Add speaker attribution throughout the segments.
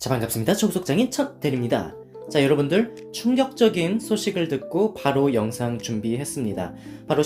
Speaker 1: 자 반갑습니다. 초속장인 첫대리입니다. 자 여러분들 충격적인 소식을 듣고 바로 영상 준비했습니다. 바로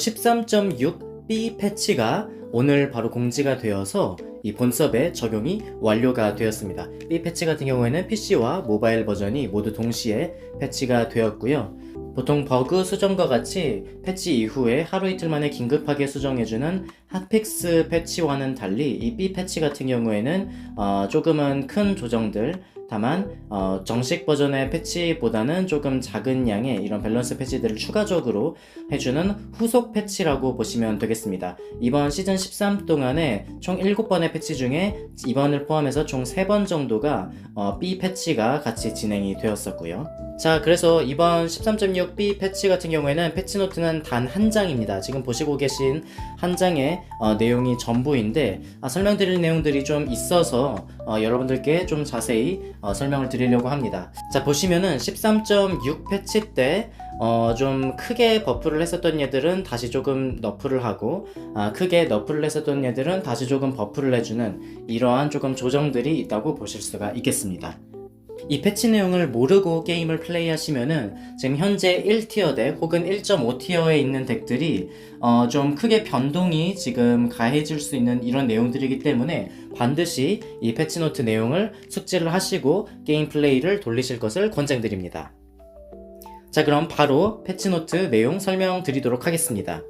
Speaker 1: 13.6B 패치가 오늘 바로 공지가 되어서 이 본섭에 적용이 완료가 되었습니다. B 패치 같은 경우에는 PC와 모바일 버전이 모두 동시에 패치가 되었고요. 보통 버그 수정과 같이 패치 이후에 하루 이틀 만에 긴급하게 수정해주는 핫픽스 패치와는 달리 이 B 패치 같은 경우에는 어, 조금은 큰 조정들 다만 어, 정식 버전의 패치보다는 조금 작은 양의 이런 밸런스 패치들을 추가적으로 해주는 후속 패치라고 보시면 되겠습니다. 이번 시즌 13 동안에 총 7번의 패치 중에 이번을 포함해서 총 3번 정도가 어, B 패치가 같이 진행이 되었었고요. 자, 그래서 이번 13.6B 패치 같은 경우에는 패치 노트는 단 한 장입니다. 지금 보시고 계신 한 장의 어, 내용이 전부인데 아, 설명드릴 내용들이 좀 있어서 어, 여러분들께 좀 자세히 어, 설명을 드리려고 합니다. 자, 보시면은 13.6 패치 때 어, 좀 크게 버프를 했었던 얘들은 다시 조금 너프를 하고, 아, 크게 너프를 했었던 얘들은 다시 조금 버프를 해주는 이러한 조금 조정들이 있다고 보실 수가 있겠습니다. 이 패치 내용을 모르고 게임을 플레이하시면은 지금 현재 1티어대 혹은 1.5티어에 있는 덱들이 어, 좀 크게 변동이 지금 가해질 수 있는 이런 내용들이기 때문에 반드시 이 패치노트 내용을 숙지를 하시고 게임 플레이를 돌리실 것을 권장드립니다. 자, 그럼 바로 패치노트 내용 설명드리도록 하겠습니다.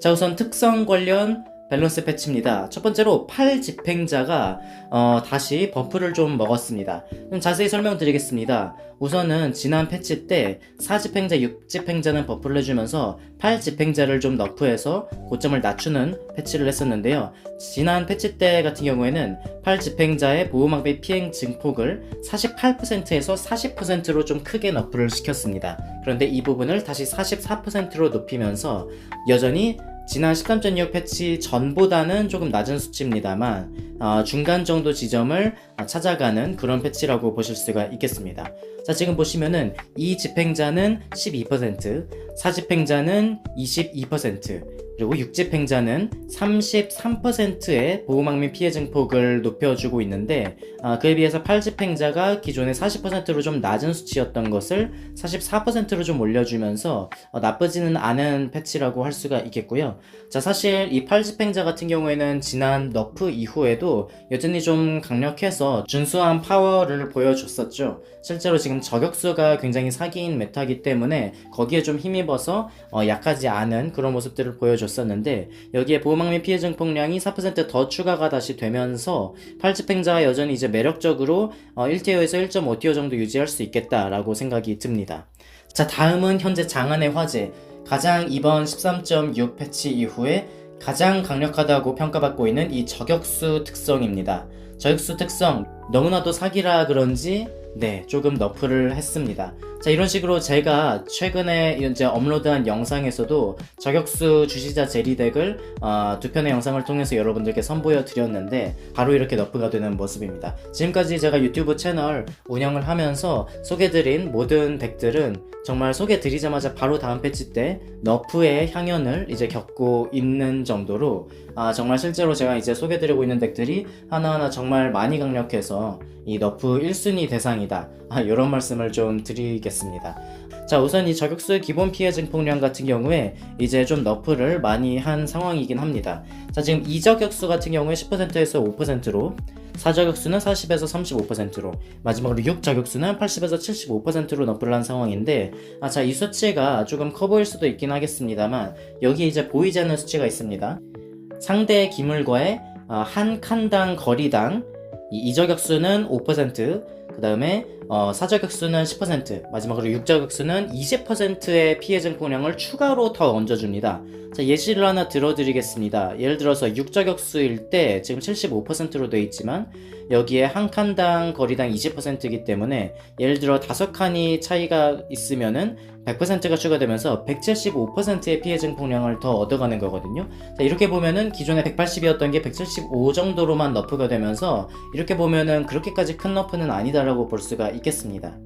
Speaker 1: 자, 우선 특성 관련 밸런스 패치입니다. 첫 번째로 팔 집행자가 어, 다시 버프를 좀 먹었습니다. 좀 자세히 설명드리겠습니다. 우선은 지난 패치 때 4집행자, 6집행자는 버프를 해주면서 8집행자를 좀 너프해서 고점을 낮추는 패치를 했었는데요. 지난 패치 때 같은 경우에는 8집행자의 보호막배 피행 증폭을 48%에서 40%로 좀 크게 너프를 시켰습니다. 그런데 이 부분을 다시 44%로 높이면서 여전히 지난 13.6 패치 전보다는 조금 낮은 수치입니다만 어, 중간 정도 지점을 찾아가는 그런 패치라고 보실 수가 있겠습니다. 자 지금 보시면은 이 집행자는 12%, 4집행자는 22%, 그리고 6집행자는 33%의 보호막 및 피해 증폭을 높여주고 있는데 아, 그에 비해서 8집행자가 기존의 40%로 좀 낮은 수치였던 것을 44%로 좀 올려주면서 어, 나쁘지는 않은 패치라고 할 수가 있겠고요. 자 사실 이 8집행자 같은 경우에는 지난 너프 이후에도 여전히 좀 강력해서 준수한 파워를 보여줬었죠. 실제로 지금 저격수가 굉장히 사기인 메타기 때문에 거기에 좀 힘입어서 어, 약하지 않은 그런 모습들을 보여줬었는데 여기에 보호막 및 피해 증폭량이 4%더 추가가 다시 되면서 8집행자가 여전히 이제 매력적으로 어, 1티어에서 1.5티어 정도 유지할 수 있겠다라고 생각이 듭니다. 자 다음은 현재 장안의 화제 가장 이번 13.6 패치 이후에 가장 강력하다고 평가받고 있는 이 저격수 특성입니다. 저격수 특성 너무나도 사기라 그런지 네 조금 너프를 했습니다. 자 이런 식으로 제가 최근에 이제 업로드한 영상에서도 저격수 주시자 제리덱을 어, 두 편의 영상을 통해서 여러분들께 선보여 드렸는데 바로 이렇게 너프가 되는 모습입니다. 지금까지 제가 유튜브 채널 운영을 하면서 소개드린 모든 덱들은 정말 소개 드리자마자 바로 다음 패치 때 너프의 향연을 이제 겪고 있는 정도로 아, 정말 실제로 제가 이제 소개드리고 있는 덱들이 하나하나 정말 많이 강력해서 이 너프 1순위 대상이다. 아, 이런 말씀을 좀 드리겠습니다. 자, 우선 이 저격수의 기본 피해 증폭량 같은 경우에 이제 좀 너프를 많이 한 상황이긴 합니다. 자, 지금 이저격수 같은 경우에 10%에서 5%로 4저격수는 40에서 35%로 마지막으로 6저격수는 80에서 75%로 너프를 한 상황인데 아, 자, 이 수치가 조금 커 보일 수도 있긴 하겠습니다만 여기 이제 보이지 않는 수치가 있습니다. 상대 기물과의 어, 한 칸당 거리당 이 이저격수는 5%, 그 다음에 어, 사저격수는 10%, 마지막으로 육저격수는 20%의 피해 증폭량을 추가로 더 얹어줍니다. 자, 예시를 하나 들어드리겠습니다. 예를 들어서 육저격수일 때 지금 75%로 되어 있지만 여기에 한 칸당 거리당 20%이기 때문에 예를 들어 다섯 칸이 차이가 있으면은 100%가 추가되면서 175%의 피해 증폭량을 더 얻어가는 거거든요. 자, 이렇게 보면은 기존에 180이었던 게 175 정도로만 너프가 되면서 이렇게 보면은 그렇게까지 큰 너프는 아니다라고 볼 수가 있겠습니다.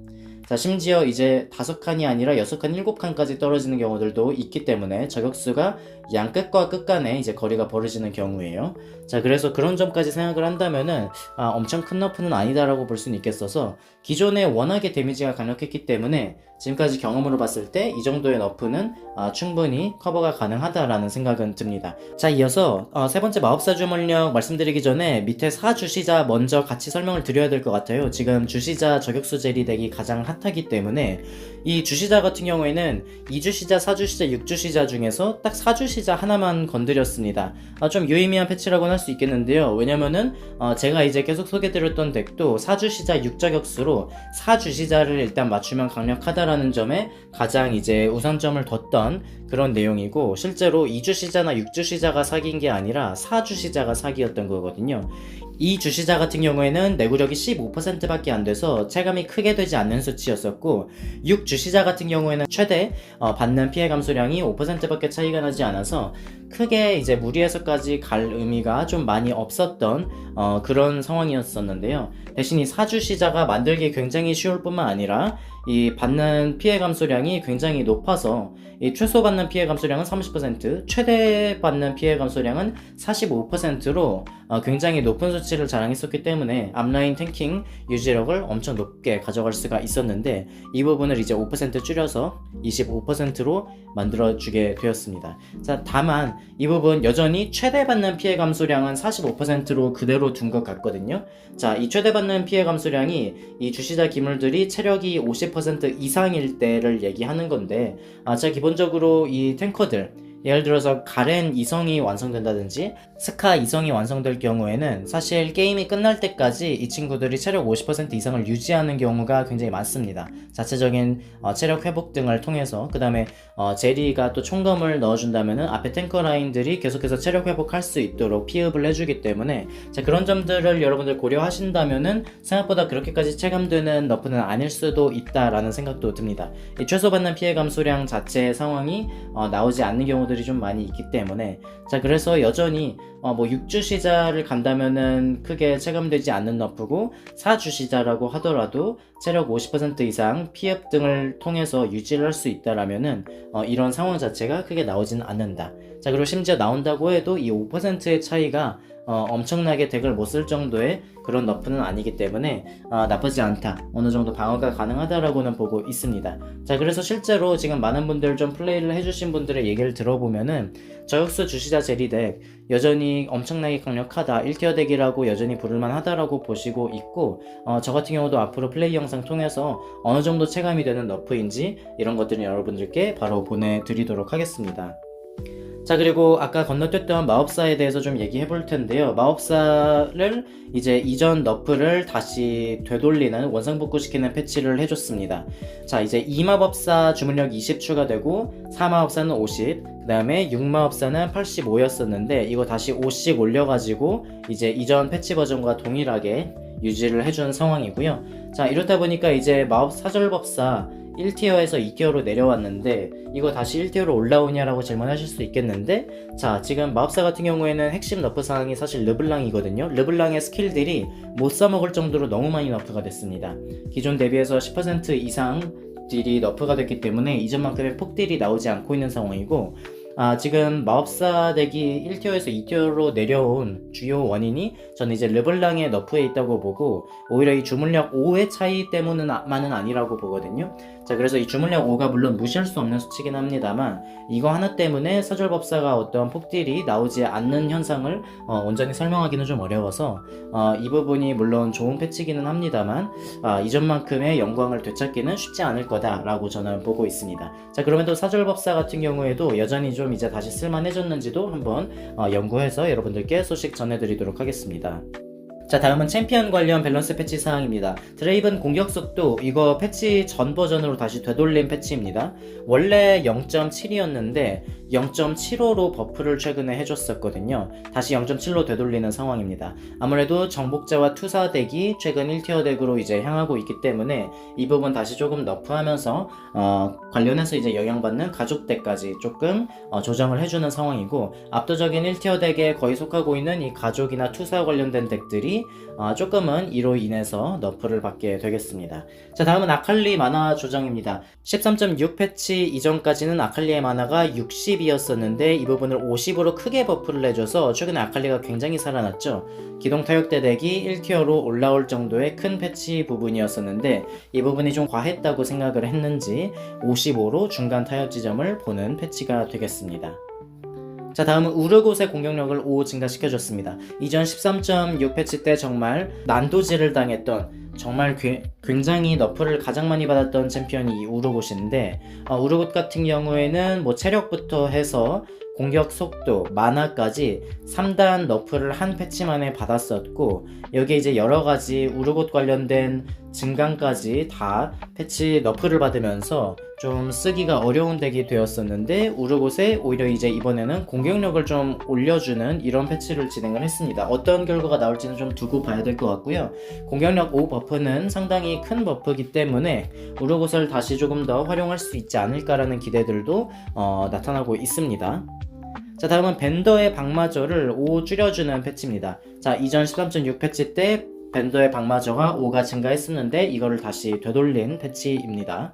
Speaker 1: 자, 심지어 이제 다섯 칸이 아니라 여섯 칸, 일곱 칸까지 떨어지는 경우들도 있기 때문에 저격수가 양 끝과 끝 간에 이제 거리가 벌어지는 경우예요. 자, 그래서 그런 점까지 생각을 한다면은 아, 엄청 큰 너프는 아니다라고 볼 수는 있겠어서 기존에 워낙에 데미지가 강력했기 때문에 지금까지 경험으로 봤을 때 이 정도의 너프는 아, 충분히 커버가 가능하다라는 생각은 듭니다. 자, 이어서 어, 세 번째 마법사 주물력 말씀드리기 전에 밑에 사 주시자 먼저 같이 설명을 드려야 될 것 같아요. 지금 주시자 저격수 제리 덱이 가장 핫하기 때문에 이 주시자 같은 경우에는 2주시자, 4주시자, 6주시자 중에서 딱 4주시자 하나만 건드렸습니다. 아, 좀 유의미한 패치라고는 할 수 있겠는데요. 왜냐면은 어, 제가 이제 계속 소개드렸던 덱도 4주시자 6저격수로 4주시자를 일단 맞추면 강력하다라는 점에 가장 이제 우선점을 뒀던 그런 내용이고 실제로 2주 시자나 6주 시자가 사기인 게 아니라 4주 시자가 사기였던 거거든요. 이 주시자 같은 경우에는 내구력이 15%밖에 안 돼서 체감이 크게 되지 않는 수치였었고 6 주시자 같은 경우에는 최대 어, 받는 피해 감소량이 5%밖에 차이가 나지 않아서 크게 이제 무리해서까지 갈 의미가 좀 많이 없었던 어, 그런 상황이었었는데요. 대신 이 사주 시자가 만들기 굉장히 쉬울 뿐만 아니라 이 받는 피해 감소량이 굉장히 높아서 이 최소 받는 피해 감소량은 30%, 최대 받는 피해 감소량은 45%로 어, 굉장히 높은 수치를 자랑했었기 때문에 앞라인 탱킹 유지력을 엄청 높게 가져갈 수가 있었는데 이 부분을 이제 5% 줄여서 25%로 만들어주게 되었습니다. 자, 다만 이 부분 여전히 최대 받는 피해 감소량은 45%로 그대로 둔 것 같거든요. 자, 이 최대 받는 피해 감소량이 이 주시자 기물들이 체력이 50% 이상일 때를 얘기하는 건데, 아, 자, 기본적으로 이 탱커들, 예를 들어서 가렌 이성이 완성된다든지 스카 이성이 완성될 경우에는 사실 게임이 끝날 때까지 이 친구들이 체력 50% 이상을 유지하는 경우가 굉장히 많습니다. 자체적인 어, 체력 회복 등을 통해서 그 다음에 어, 제리가 또 총검을 넣어준다면 앞에 탱커 라인들이 계속해서 체력 회복할 수 있도록 피흡을 해주기 때문에 자, 그런 점들을 여러분들 고려하신다면은 생각보다 그렇게까지 체감되는 너프는 아닐 수도 있다라는 생각도 듭니다. 이 최소 받는 피해 감소량 자체의 상황이 어, 나오지 않는 경우 들이 좀 많이 있기 때문에. 자 그래서 여전히 어, 뭐 6주 시자를 간다면은 크게 체감되지 않는 너프고 4주 시자라고 하더라도 체력 50% 이상 피흡 등을 통해서 유지를 할 수 있다라면은 어, 이런 상황 자체가 크게 나오지는 않는다. 자 그리고 심지어 나온다고 해도 이 5%의 차이가 어, 엄청나게 덱을 못 쓸 정도의 그런 너프는 아니기 때문에 어, 나쁘지 않다. 어느 정도 방어가 가능하다라고는 보고 있습니다. 자, 그래서 실제로 지금 많은 분들 좀 플레이를 해주신 분들의 얘기를 들어보면은 저격수 주시자 제리 덱 여전히 엄청나게 강력하다. 1티어 덱이라고 여전히 부를만 하다라고 보시고 있고 어, 저 같은 경우도 앞으로 플레이 영상 통해서 어느 정도 체감이 되는 너프인지 이런 것들을 여러분들께 바로 보내드리도록 하겠습니다. 자 그리고 아까 건너뛰었던 마법사에 대해서 좀 얘기해 볼 텐데요 마법사를 이제 이전 너프를 다시 되돌리는 원상복구시키는 패치를 해줬습니다 자 이제 2마법사 주문력 20 추가되고 4마법사는 50그 다음에 6마법사는 85였었는데 이거 다시 5씩 올려가지고 이제 이전 패치 버전과 동일하게 유지를 해준 상황이고요. 자 이렇다 보니까 이제 마법 사절법사 1티어에서 2티어로 내려왔는데 이거 다시 1티어로 올라오냐라고 질문하실 수 있겠는데? 자 지금 마법사 같은 경우에는 핵심 너프 사항이 사실 르블랑이거든요. 르블랑의 스킬들이 못 써먹을 정도로 너무 많이 너프가 됐습니다. 기존 대비해서 10% 이상 딜이 너프가 됐기 때문에 이전만큼의 폭딜이 나오지 않고 있는 상황이고 아, 지금 마법사 덱이 1티어에서 2티어로 내려온 주요 원인이 저는 이제 르블랑의 너프에 있다고 보고 오히려 이 주물력 5의 차이 때문만은 아니라고 보거든요. 자, 그래서 이 주물력 5가 물론 무시할 수 없는 수치긴 합니다만 이거 하나 때문에 사절법사가 어떤 폭딜이 나오지 않는 현상을 어, 온전히 설명하기는 좀 어려워서 어, 이 부분이 물론 좋은 패치기는 합니다만 아, 이전만큼의 영광을 되찾기는 쉽지 않을 거다라고 저는 보고 있습니다. 자, 그럼에도 사절법사 같은 경우에도 여전히 좀 이제 다시 쓸만해졌는지도 한번 어, 연구해서 여러분들께 소식 전해드리도록 하겠습니다. 자 다음은 챔피언 관련 밸런스 패치 사항입니다. 드레이븐 공격 속도 이거 패치 전 버전으로 다시 되돌린 패치입니다. 원래 0.7이었는데 0.75로 버프를 최근에 해줬었거든요. 다시 0.7로 되돌리는 상황입니다. 아무래도 정복자와 투사 덱이 최근 1티어 덱으로 이제 향하고 있기 때문에 이 부분 다시 조금 너프하면서 어, 관련해서 이제 영향받는 가족 덱까지 조금 어, 조정을 해주는 상황이고 압도적인 1티어 덱에 거의 속하고 있는 이 가족이나 투사 관련된 덱들이 어, 조금은 이로 인해서 너프를 받게 되겠습니다. 자 다음은 아칼리 만화 조정입니다. 13.6 패치 이전까지는 아칼리의 만화가 60 이었었는데 이 부분을 50으로 크게 버프를 해줘서 최근에 아칼리가 굉장히 살아났죠. 기동 타격대 덱이 1티어로 올라올 정도의 큰 패치 부분이었었는데 이 부분이 좀 과했다고 생각을 했는지 55로 중간 타협 지점을 보는 패치가 되겠습니다. 자 다음은 우르곳의 공격력을 5 증가시켜줬습니다. 이전 13.6 패치 때 정말 난도질을 당했던 정말 괴- 굉장히 너프를 가장 많이 받았던 챔피언이 이 우르곳인데 어, 우르곳 같은 경우에는 뭐 체력부터 해서 공격 속도, 만화까지 3단 너프를 한 패치 만에 받았었고 여기에 이제 여러 가지 우르곳 관련된 증강까지 다 패치 너프를 받으면서 좀 쓰기가 어려운 덱이 되었었는데 우르곳에 오히려 이제 이번에는 공격력을 좀 올려주는 이런 패치를 진행을 했습니다. 어떤 결과가 나올지는 좀 두고 봐야 될 것 같고요. 공격력 5 버프는 상당히 큰 버프이기 때문에 우르곳을 다시 조금 더 활용할 수 있지 않을까라는 기대들도 어, 나타나고 있습니다. 자 다음은 벤더의 방마저를 5 줄여주는 패치입니다. 자 이전 13.6 패치 때 벤더의 방마저가 5가 증가했었는데 이거를 다시 되돌린 패치입니다.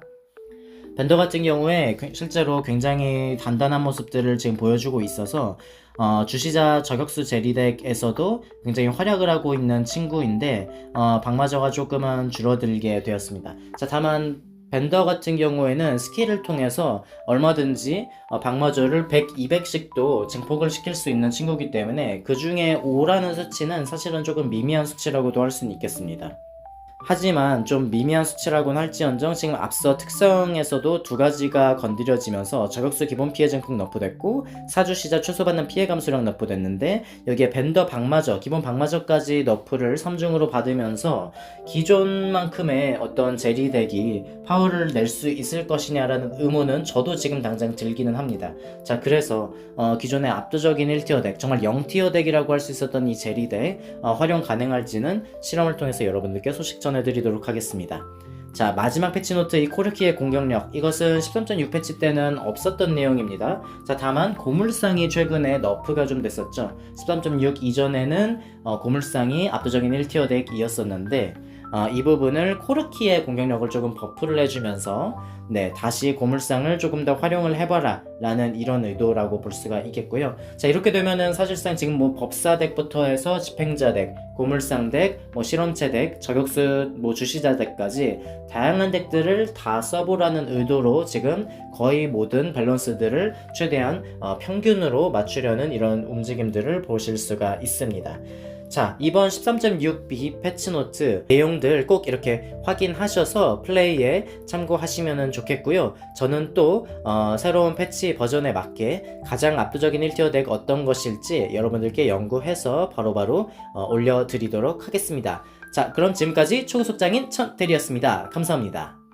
Speaker 1: 벤더 같은 경우에 그- 실제로 굉장히 단단한 모습들을 지금 보여주고 있어서 어, 주시자 저격수 제리덱에서도 굉장히 활약을 하고 있는 친구인데 어, 방마저가 조금은 줄어들게 되었습니다. 자 다만 벤더 같은 경우에는 스킬을 통해서 얼마든지 어, 방마저를 100, 200씩도 증폭을 시킬 수 있는 친구이기 때문에 그 중에 5라는 수치는 사실은 조금 미미한 수치라고도 할 수는 있겠습니다. 하지만 좀 미미한 수치라고는 할지언정 지금 앞서 특성에서도 두 가지가 건드려지면서 저격수 기본 피해 증폭 너프됐고 사주 시자 취소받는 피해 감소량 너프됐는데 여기에 밴더 방마저 기본 방마저까지 너프를 3중으로 받으면서 기존만큼의 어떤 제리덱이 파워를 낼 수 있을 것이냐라는 의문은 저도 지금 당장 들기는 합니다. 자 그래서 어, 기존의 압도적인 1티어 덱 정말 0티어 덱이라고 할 수 있었던 이 제리덱 어, 활용 가능할지는 실험을 통해서 여러분들께 소식 전 해드리도록 하겠습니다. 자 마지막 패치노트 이 코르키의 공격력 이것은 13.6 패치 때는 없었던 내용입니다. 자 다만 고물상이 최근에 너프가 좀 됐었죠. 13.6 이전에는 어, 고물상이 압도적인 1티어 덱이었었는데 어, 이 부분을 코르키의 공격력을 조금 버프를 해주면서 네 다시 고물상을 조금 더 활용을 해봐라 라는 이런 의도라고 볼 수가 있겠고요 자 이렇게 되면은 사실상 지금 뭐 법사 덱부터 해서 집행자 덱 고물상 덱, 뭐 실험체 덱, 저격수 뭐 주시자 덱까지 다양한 덱들을 다 써보라는 의도로 지금 거의 모든 밸런스들을 최대한 어, 평균으로 맞추려는 이런 움직임들을 보실 수가 있습니다. 자, 이번 13.6b 패치 노트 내용들 꼭 이렇게 확인하셔서 플레이에 참고하시면 좋겠고요. 저는 또 어, 새로운 패치 버전에 맞게 가장 압도적인 1티어 덱 어떤 것일지 여러분들께 연구해서 바로바로 어, 올려드리도록 하겠습니다. 자, 그럼 지금까지 초급속장인 천대리였습니다. 감사합니다.